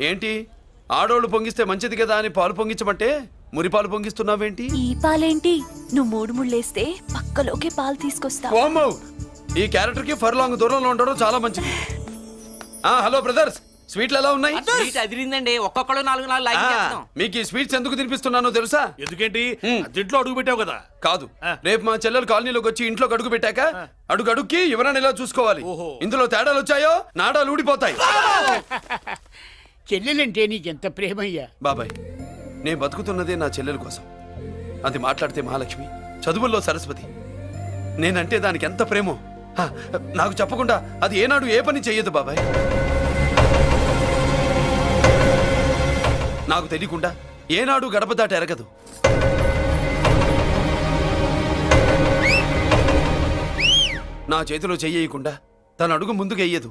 ఏంటి? ఆడోళ్ళు పొంగిస్తే మంచిది కదా అని పాలు పొంగించమంటే మురి పాలు పొంగిస్తున్నావేంటి? ఈ పాలేంటి? నువ్వు మూడు ముళ్ళేస్తే పక్కలోకే పాలు తీసుకొస్తా. వామ్మో! ఈ క్యారెక్టర్కి ఫర్ లాంగ్ దూరంలో ఉండడం చాలా మంచిది. ఆ హలో బ్రదర్స్ స్వీట్లు ఎలా ఉన్నాయి? సీట్ అదిరిందండి. ఒక్కొక్కడు నాలుగు నాలుగు లైక్ ఆ, చేస్తాం మీకు ఈ స్వీట్స్ ఎందుకు తినిపిస్తున్నానో తెలుసా? ఎందుకేంటి. దీంట్లో అడుగు పెట్టావు కదా. కాదు. రేపు మా చెల్లెలు కాలనీలోకి వచ్చి ఇంట్లో అడుగు పెట్టాక అడుగు అడుక్కి ఎవరైనా ఇలా చూసుకోవాలి. ఇందులో తేడాలు వచ్చాయో? నాడాలు ఊడిపోతాయి. చెల్లెలంటే నీకెంత ప్రేమయ్యా? బాబాయ్ నేను బతుకుతున్నదే నా చెల్లెల కోసం. అది మాట్లాడితే మహాలక్ష్మి చదువుల్లో సరస్వతి. నేనంటే దానికి ఎంత ప్రేమో? హ, నాకు చెప్పకుండా అది ఏనాడు ఏ పని చెయ్యదు బాబాయ్. నాకు తెలియకుండా ఏనాడు గడప దాట ఎరగదు. నా చేతిలో చెయ్యకుండా తన అడుగు ముందుకు వెయ్యదు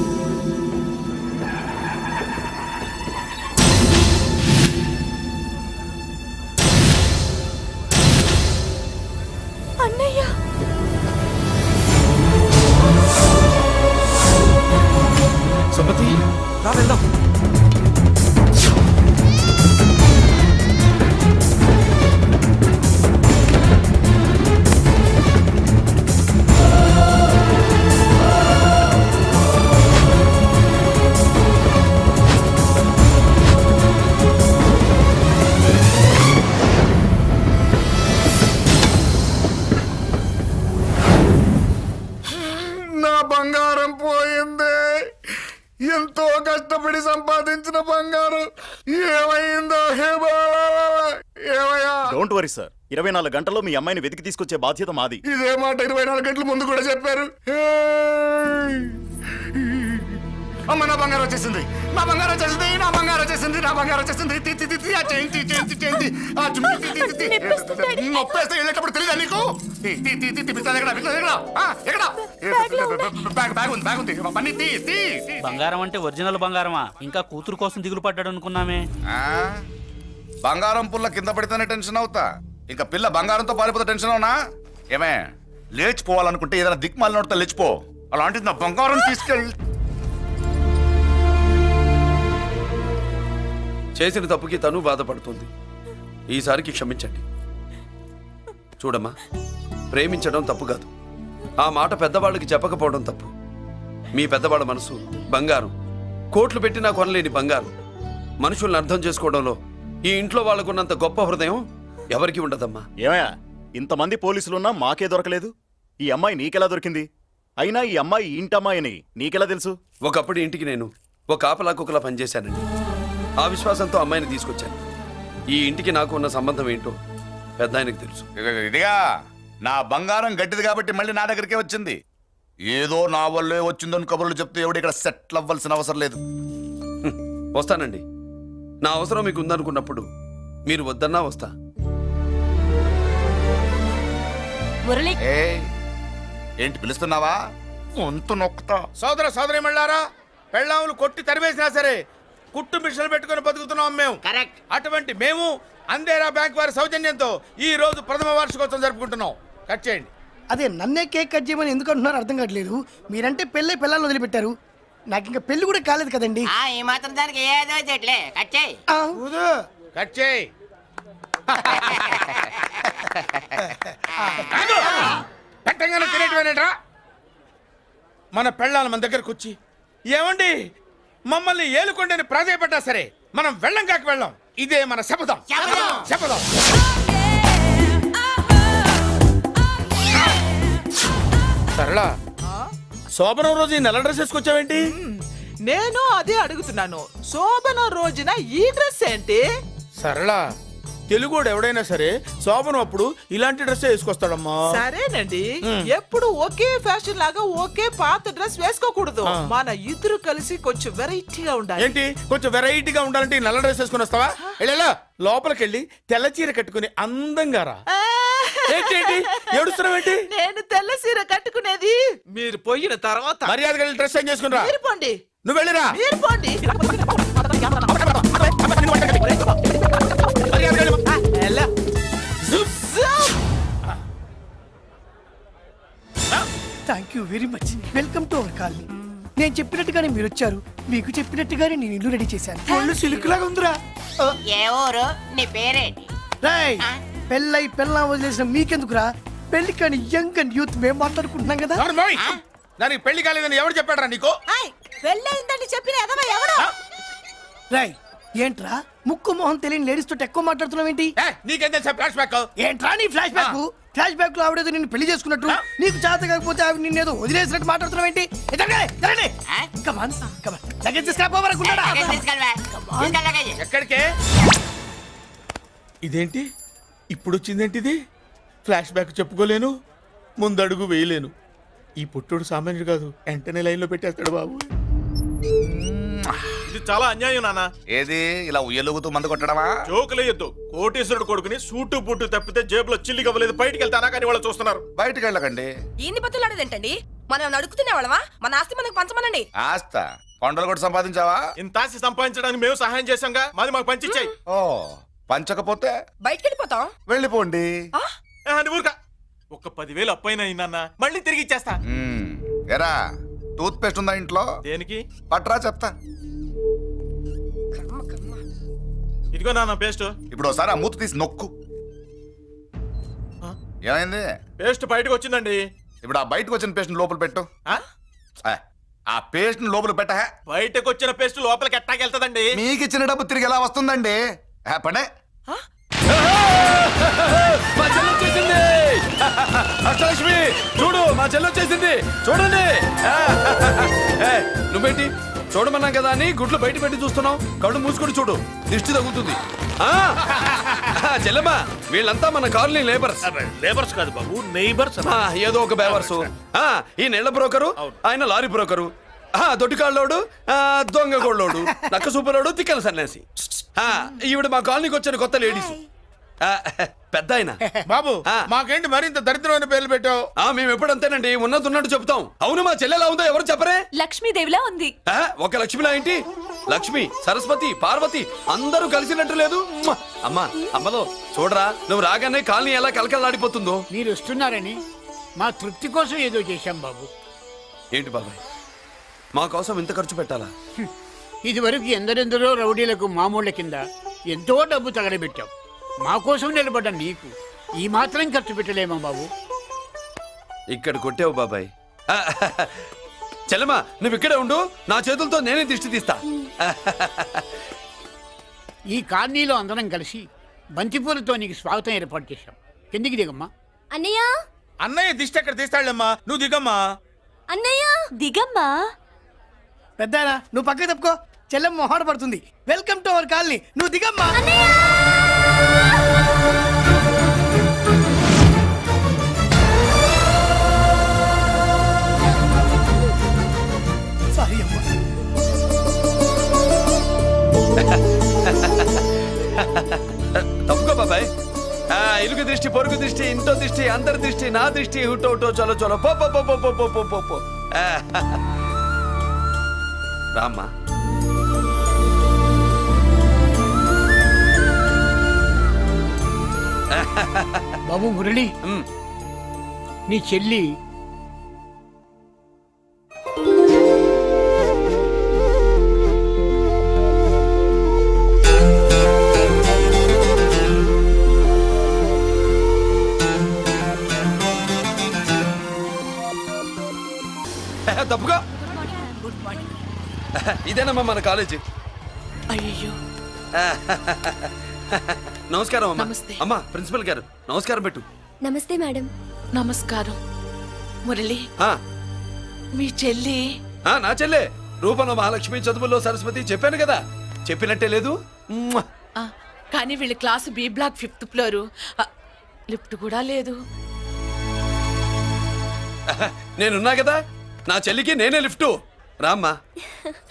వరీ సార్. ఇరవై నాలుగు గంటల్లో మీ అమ్మాయిని వెతికి తీసుకొచ్చే బాధ్యత మాది. ఇదే మాట ఇరవై నాలుగు గంటల ముందు కూడా చెప్పారు! అమ్మ నా బంగారం వచ్చేసింది. నా బంగారం వచ్చేసింది నా బంగారం వచ్చేసింది నా బంగారం వచ్చేసింది. తి, తి, తి, తి, ఆ చేయించి చేయించి చేయించి ఆ చుమ్మి, తి, తి, తి, తి. నొప్పేస్తుంది, డాడీ. నొప్పేస్తే వెళ్ళేటప్పుడు తెలియదా నీకు? తి, తి, తి, తి, తి, పిస్తాది ఎక్కడ పిస్తాది ఎక్కడ? ఆ, ఎక్కడ? బ్యాగ్ బ్యాగ్ ఉంది? బ్యాగ్ ఉంది పని తీ తీ తీ. బంగారం అంటే ఒరిజినల్ బంగారమా? ఇంకా కూతురు కోసం దిగులు పడ్డాడు అనుకున్నామే. ఆ? బంగారం పుల్ల కింద పడితేనే టెన్షన్ అవుతా. ఇంకా పిల్ల బంగారంతో పారిపోతే టెన్షన్ అవునా? ఏమే లేచిపోవాలనుకుంటే ఏదైనా దిక్మాల నోడితే లేచిపో. అలాంటిది నా బంగారం తీసుకెళ్ళి చేసిన తప్పుకి తను బాధపడుతుంది. ఈసారికి క్షమించండి. చూడమ్మా ప్రేమించడం తప్పు కాదు. ఆ మాట పెద్దవాళ్ళకి చెప్పకపోవడం తప్పు. మీ పెద్దవాళ్ళ మనసు బంగారం. కోట్లు పెట్టినా కొనలేని బంగారం. మనుషుల్ని అర్థం చేసుకోవడంలో ఈ ఇంట్లో వాళ్ళకున్నంత గొప్ప హృదయం ఎవరికి ఉండదమ్మా. ఏమయ్యా ఇంతమంది పోలీసులున్నా మాకే దొరకలేదు. ఈ అమ్మాయి నీకెలా దొరికింది? అయినా ఈ అమ్మాయి ఇంటమ్మాయిని నీకెలా తెలుసు? ఒకప్పుడు ఇంటికి నేను ఒక ఆపలా కుక్కలా పనిచేశానండి. ఆ విశ్వాసంతో అమ్మాయిని తీసుకొచ్చాను. ఈ ఇంటికి నాకు ఉన్న సంబంధం ఏంటో పెద్ద ఆయనకు తెలుసు. ఇదిగో- ఇదిగా నా బంగారం గట్టిది కాబట్టి మళ్ళీ నా దగ్గరికే వచ్చింది. ఏదో నా వల్లే వచ్చిందని కబుర్లు చెప్తే ఎవడు ఇక్కడ సెటిల్ అవ్వాల్సిన అవసరం లేదు. వస్తానండి. నా అవసరం మీకు ఉందనుకున్నప్పుడు మీరు వద్దన్నా వస్తా. మురళి. ఏంటి పిలుస్తున్నావా? వంతు నొక్కుతా. సోదర సోదరి మళ్ళారా పెళ్ళాములు కొట్టి తరివేసినా సరే కుట్టు మిషన్లు పెట్టుకొని బతుకుతున్నాం మేము. కరెక్ట్. అటువంటి మేము అందేరా బ్యాంక్ వారి సౌజన్యంతో ఈ రోజు ప్రథమ వార్షికోత్సవం జరుపుకుంటున్నాం. కట్ చేయండి. అదే నన్నే కేక్ కట్ చేయమని ఎందుకు అంటున్నారు అర్థం కావట్లేదు. మీరంటే పెళ్ళై పిల్లల్ని వదిలిపెట్టారు. నాకు ఇంకా పెళ్ళి కూడా కాలేదు కదండి. ఆ ఈ మాత్రం దానికి ఏదో చెట్లే. కచ్చేయి ఆ, కట్ చేయి. పెట్టంగానే తినేటివేనేట్రా? మన పెళ్ళాలి మన దగ్గరకు వచ్చి ఏమండి? మమ్మల్ని ఏలుకొండని ప్రాధాయపడ్డా సరే మనం వెళ్ళం కాక వెళ్ళం. ఇదే మన శపథం. శపథం. శపథం. సరళ శోభనం రోజు ఈ నెల డ్రెస్ వేసుకొచ్చావేంటి? నేను అదే అడుగుతున్నాను. శోభన రోజున ఈ డ్రెస్ ఏంటి? సరళ తెలుగుడు ఎవడైనా సరే శోభనం అప్పుడు ఇలాంటి డ్రెస్ వేసుకొస్తాడమ్మా. సరేనండి. ఎప్పుడు ఒకే ఫ్యాషన్ లాగా ఒకే పాత డ్రెస్ వేసుకోకూడదు. మన ఇద్దరు కలిసి కొంచెం వెరైటీగా ఉండాలి. ఏంటి? కొంచెం వెరైటీగా ఉండాలంటే నల్ల డ్రెస్ వేసుకుని వస్తావా? వెళ్ళా లోపలికి వెళ్ళి తెల్ల చీర కట్టుకుని అందంగా రా. ఏంటి ఏంటి ఏడుస్తున్నావేంటి? నేను తెల్ల సీర కట్టుకునేది. మీరు పోయిన తర్వాత మర్యాదగా వెళ్ళి డ్రెస్ చేంజ్ చేసుకుని రా. మీరు పోండి. నువ్వు వెళ్ళిరా. మీరు పోండి. Thank you very much welcome to our colony నేను చెప్పినట్టుగానే మీరు వచ్చారు. మీకు చెప్పినట్టుగానే నేను ఇల్లు రెడీ చేశాను. ఒళ్ళు సిల్క్ లాగా ఉందిరా. ఏ ఊరు? నీ పేరేంటి? రేయ్. పెళ్ళై పెళ్ళా వదిలేసిన మీకెందుకురా? పెళ్ళి కాని యంగ్ అండ్ యూత్ మేము మాట్లాడుకుంటున్నాం కదా? ఎవరు మోయ్? దానికి పెళ్ళి కాలేదని ఎవరు చెప్పాడరా నీకు? పెళ్ళయిందని చెప్పిన ఎదవ ఎవడు? రాయ్ ఏంట్రా? ముక్కు మొహం తెలియని లేడీస్ తోటి ఎక్కువ మాట్లాడుతున్నావు ఏంటి? నీకేం తెలుసా ఫ్లాష్ బ్యాక్ ఏంట్రా నీ ఫ్లాష్ బ్యాక్ ఫ్లాష్ బ్యాక్లో ఆవిడేదో నిన్ను పెళ్ళి చేసుకున్నట్టు. నీకు చేత కాకపోతే ఆవిడ నిన్నేదో వదిలేసినట్టు మాట్లాడుతున్నావు ఏంటి? ఆ? కమాన్ లగేజ్ ఎక్కడికే? ఇదేంటి? ఇప్పుడు వచ్చిందేంటి ఇది ఫ్లాష్ బ్యాక్ చెప్పుకోలేను ముందడుగు వేయలేను. ఈ పుట్టుడు సామాన్యుడు కాదు వెంటనే లైన్లో పెట్టేస్తాడు బాబు. ఇది చాలా అన్యాయం నాన్న. ఏది? ఇలా ఉయ్యలుగుతూ మందు కొట్టడమా? జోకులేయొద్దు కోటేశ్వరుడు కొడుకుని సూటు బుట్టు తప్పితే జేబులో చిల్లి కవ్వలేదు బయటికి వెళ్తానా కానీ వాళ్ళు చూస్తున్నారు. బయటికి వెళ్ళకండి ఈయన్ని బతులాడేదేంటండి మనం నడుకుతున్న వాళ్ళమా? మన ఆస్తి మనకు పంచమనండి. ఆస్త? కొండలు కూడా సంపాదించావా? ఇంత ఆస్తి సంపాదించడానికి మేము సహాయం చేశాంగా? మాది మాకు పంచిచ్చాయి. ఓ. పంచకపోతే బయటికి వెళ్ళిపోతాం వెళ్ళిపోండి ఊరుక. ఒక్క పదివేలు అప్పైన నాన్న మళ్ళీ తిరిగి ఇచ్చేస్తా. మ్మ్. ఎరా టూత్ పేస్ట్ ఉందా ఇంట్లో? దేనికి? పట్రా చెప్తా. ఇదిగో నాన్న పేస్ట్. ఇప్పుడు ఒకసారి ఆ మూత తీసి నొక్కు. ఏమైంది? పేస్ట్ బయటకు వచ్చిందండి. ఇప్పుడు ఆ బయటకు వచ్చిన పేస్ట్ లోపల పెట్టు. ఆ? ఆ, ఆ పేస్ట్ లోపల పెట్ట బయటకు వచ్చిన పేస్ట్ లోపలికి ఎట్టాకెళ్తదండి? మీకు ఇచ్చిన డబ్బు తిరిగి ఎలా వస్తుందండి? ఆ, పనే. మా చెల్లి వచ్చేసింది. అష్టలక్ష్మి చూడు మా చెల్లి వచ్చేసింది. చూడండి. ఏ, నువ్వేంటి? చూడమన్నాం కదా అని గుడ్లు బయట పెట్టి చూస్తున్నావు. కళ్ళు మూసుకొని చూడు. దిష్టి తగ్గుతుంది. ఆ, చెల్లెమ్మా వీళ్ళంతా మన కాలనీ లేబర్స్. లేబర్స్ కాదు బాబు నైబర్స్ ఆ, ఏదో ఒక బేవర్సు. ఆ, ఈ నెల బ్రోకరు ఆయన లారీ బ్రోకరు. దొడ్డికాళ్ళోడు ఆ, దొంగ గోళ్ళోడు నక్క సూపరోడు తిక్కల సన్యాసి. ఆ, ఈవిడ మా కాలనీకి వచ్చిన కొత్త లేడీస్ ఆ, పెద్ద ఆయన బాబు ఆ. మాకేంటి మరింత దరిద్రమైన పేర్లు పెట్టావు? ఆ, మేము ఎప్పుడంతేనండి ఉన్నది ఉన్నట్టు చెప్తాం అవును మా చెల్లెలా ఉందో ఎవరు చెప్పరే? లక్ష్మీదేవిలా ఉంది. ఆ, ఒక లక్ష్మిలా ఏంటి? లక్ష్మి సరస్వతి పార్వతి అందరూ కలిసినట్టు లేదు. మ్మ! అమ్మా అమ్మలో చూడరా నువ్వు రాగానే కాలనీ ఎలా కలకలాడిపోతుందో మీరు వస్తున్నారని మా తృప్తి కోసం ఏదో చేశాం బాబు. ఏంటి బాబాయ్? మా కోసం ఇంత ఖర్చు పెట్టాలా? ఇదివరకు ఎందరెందరో రౌడీలకు మామూళ్ళ కింద ఎంతో డబ్బు తగలబెట్టాం. మా కోసం నిలబడ్డ నీకు ఈ మాత్రం ఖర్చు పెట్టలేమా బాబు? ఇక్కడ కొట్టావు బాబాయ్. ఆ, చెల్లెమ్మా నువ్వు ఇక్కడే ఉండు నా చేతులతో నేనే దిష్టి తీస్తా. ఈ కాలనీలో అందరం కలిసి బంతిపూలతో నీకు స్వాగతం ఏర్పాటు చేశాం. కిందికి దిగమ్మా. అన్నయ్య! అన్నయ్య దిష్టి ఎక్కడ తీస్తాడమ్మా నువ్వు దిగమ్మా. అన్నయ్య! దిగమ్మా? పెద్దాయనా నువ్వు పక్కకు తప్పుకో. చెల్లెమ్మ మొహాడ పడుతుంది. Welcome to our colony. నువ్వు దిగమ్మా. సారీ అమ్మా. తప్పుకో బాబాయ్. ఆ, ఇరుగు దృష్టి పొరుగు దృష్టి ఇంటో దృష్టి అందరి దృష్టి నా దృష్టి హుటో హుటో చలో చలో పో పో పో పో పో పో పో పో. పో ఆ, ராமா பாபு முரளி. நீ செல்லி ఇదేనమ్మా మన కాలేజీ. అయ్యో నమస్కారం అమ్మా. నమస్తే. అమ్మా ప్రిన్సిపల్ గారు నమస్కారం పెట్టు. నమస్తే మేడం. నమస్కారం. మురళి. ఆ, మీ చెల్లి. ఆ, నా చెల్లె. రూపంలో మహాలక్ష్మి చదువుల్లో సరస్వతి చెప్పాను కదా. చెప్పినట్టే లేదు. మ్మ్. ఆ, కానీ వీళ్ళ class B block fifth floor. ఆ, లిఫ్ట్ కూడా లేదు. నేనున్నా కదా నా చెల్లికి నేనే లిఫ్ట్. రామ్మా.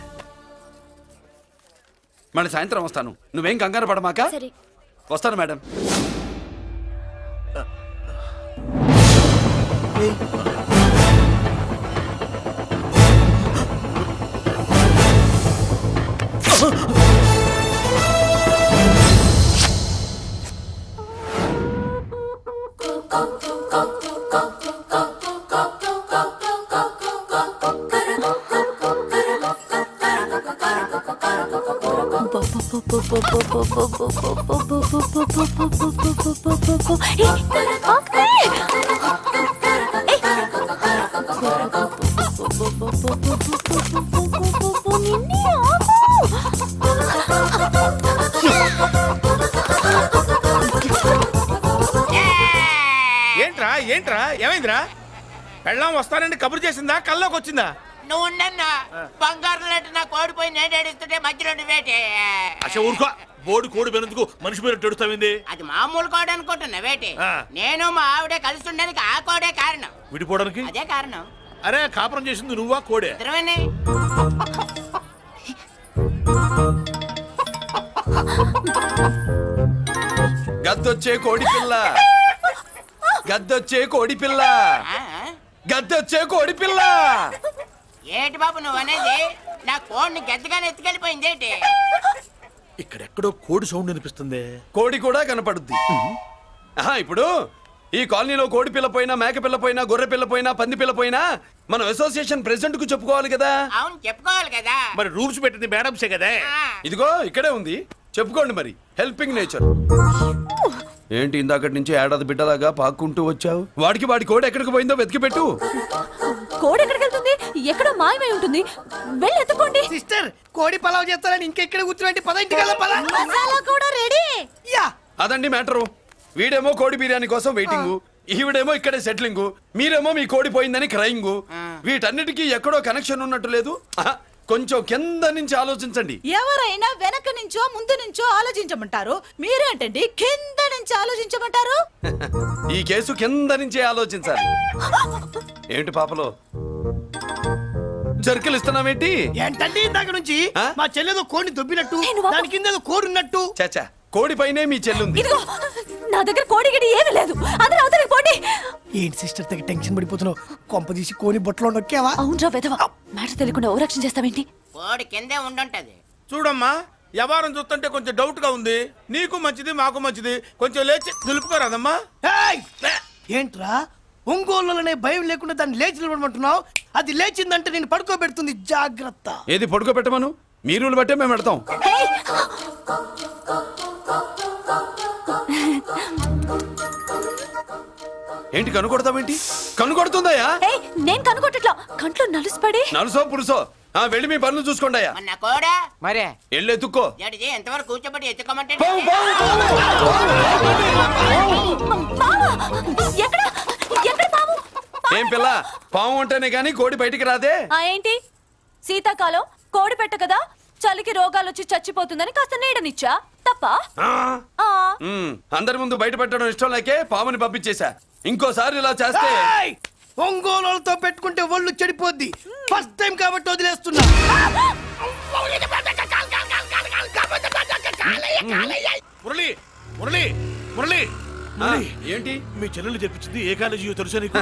మళ్ళీ సాయంత్రం వస్తాను. నువ్వేం కంగారు పడమాక? వస్తాను మేడం. ఏంట్రా ఏంట్రా? ఏమైందిరా? వెళ్ళాం వస్తానండి కబురు చేసిందా? కల్లోకి వచ్చిందా నువ్వు ఉండన్నా బంగారం లాంటి నా కోడిపోయి నేను ఏడుస్తుంటే మధ్యలో నువ్వేటే అసలు ఊరుకో. బోడి కోడి పెనందుకు మనిషి మీద తెడుస్తావింది అది మామూలు కోడి అనుకుంటున్నా వేటి ఆ. నేను మా ఆవిడే కలిసి ఉండడానికి ఆ కోడే కారణం. విడిపోవడానికి? అదే కారణం. అరే కాపురం చేసింది నువ్వా కోడే? ఇద్దరమేనే. గద్దొచ్చే కోడి పిల్ల. గద్దొచ్చే కోడి పిల్ల. ఆ? గద్దొచ్చే కోడి పిల్ల. ఏటి బాబు నువ్వు అనేది? నా కోడిని గద్దగానే ఎత్తుకెళ్ళిపోయింది ఏంటి? ఇక్కడెక్కడో కోడి సౌండ్ అనిపిస్తుంది కోడి కూడా కనపడుద్ది. ఆహా, ఇప్పుడు ఈ కాలనీలో కోడి పిల్ల పోయినా మేక పిల్ల పోయినా గొర్రె పిల్ల పోయినా పంది పిల్ల పోయినా మనం అసోసియేషన్ ప్రెసిడెంట్కు చెప్పుకోవాలి కదా? అవును చెప్పుకోవాలి కదా. మరి రూల్స్ పెట్టింది మేడంసే కదా? ఆ. ఇదిగో ఇక్కడే ఉంది. చెప్పుకోండి మరి. హెల్పింగ్ నేచర్ ఏంటి ఇందాకటి నుంచి ఏడాది బిడ్డలాగా పాక్కుంటూ వచ్చావు? వాడికి వాడి కోడి ఎక్కడికి పోయిందో వెతికి పెట్టు. కోడి ఎక్కడికి వెళ్తుంది? ఎక్కడో మాయమై ఉంటుంది. వెళ్ళి ఎత్తుకోండి. సిస్టర్ కోడి పలావ్ చేస్తారని ఇంకెక్కడ కూర్చోండి పద ఇంటికి పద. మసాలా కూడా రెడీ. యా. అదండి మ్యాటరు. వీడేమో కోడి బిర్యానీ కోసం వెయిటింగ్ ఈవిడేమో ఇక్కడే సెటిలింగ్ మీరేమో మీ కోడి పోయిందని క్రయింగ్ వీటన్నిటికీ ఎక్కడో కనెక్షన్ ఉన్నట్టు లేదు. కొంచెం కింద నుంచి ఆలోచించండి. ఎవరైనా వెనక నుంచో ముందు నుంచో ఆలోచించమంటారు. మీరేంటండి కింద నుంచి ఆలోచించమంటారు? ఈ కేసు కింద నుంచే ఆలోచించాలి. ఏంటి పాపలో? జర్కలు ఇస్తున్నావేంటి? ఏంటంటే ఇందాక నుంచి ఆ? మా చెల్లెదో కోడిని దొబ్బినట్టు నేను దాని కింద ఏదో కోడి ఉన్నట్టు చాచా కోడి పైనే మీ చెల్లుంది. ఇదిగో నా దగ్గర కోడి గిడి ఏమీ లేదు. అందరూ అవతలికి పోండి. ఏంటి సిస్టర్ దగ్గర టెన్షన్ పడిపోతున్నావు? కొంప తీసి కోని బొట్టలో నొక్కావా? అవునరా వెధవ మాట తెలియకుండా ఓ రక్షణ చేస్తావేంటి? కోడి కిందే ఉండుంటది. చూడమ్మా వ్యవహారం చూస్తుంటే కొంచెం డౌట్గా ఉంది. నీకు మంచిది మాకు మంచిది. కొంచెం లేచి నిలుపుకోరాదమ్మా. ఏయ్! ఏంట్రా? ఒంగోలులోనే భయం లేకుండా దాన్ని లేచి నిలబడమంటున్నావు అది లేచిందంటే నేను పడుకోబెడుతుంది జాగ్రత్త ఏది పడుకోబెట్టమను మీ రూల్ బట్టే మేము పెడతాం! ఏంటి కనుకొడతావేంటి కనుకొడుతుందయ్యా ఏయ్, నేను కనుగొట్టట్లా కంట్లో నలుసుపడి నలుసో పురుసో ఆ వెళ్ళి మీ పనులు చూసుకోండియా మన కోడా మరే వెళ్ళి ఎత్తుక్కో ఎంతవరకు కూర్చోబెట్టి ఎత్తుకోమంటే పావు, పావు, పావా! ఏం పిల్ల? పాము అంటేనే గాని కోడి బయటికి రాదే? ఆ ఏంటి? శీతాకాలం కోడి పెట్ట కదా? చలికి రోగాలు వచ్చి చచ్చిపోతుందని కాస్త నీడనిచ్చా? తప్ప? ఆ, ఆ. ఉమ్, అందరి ముందు బయట పెట్టడం ఇష్టం లేకే పాముని పంపించేశా. ఇంకోసారి ఇలా చేస్తే ఏయ్! ఒంగోలులతో పెట్టుకుంటే ఒళ్ళు చెడిపోద్ది. ఫస్ట్ టైం కాబట్టి వదిలేస్తున్నా. మురళి మురళి మురళి. ఆ, మురళి ఏంటి? మీ చెల్లెలు చెప్పించింది ఏ కాలేజీ తెలుసా నీకు?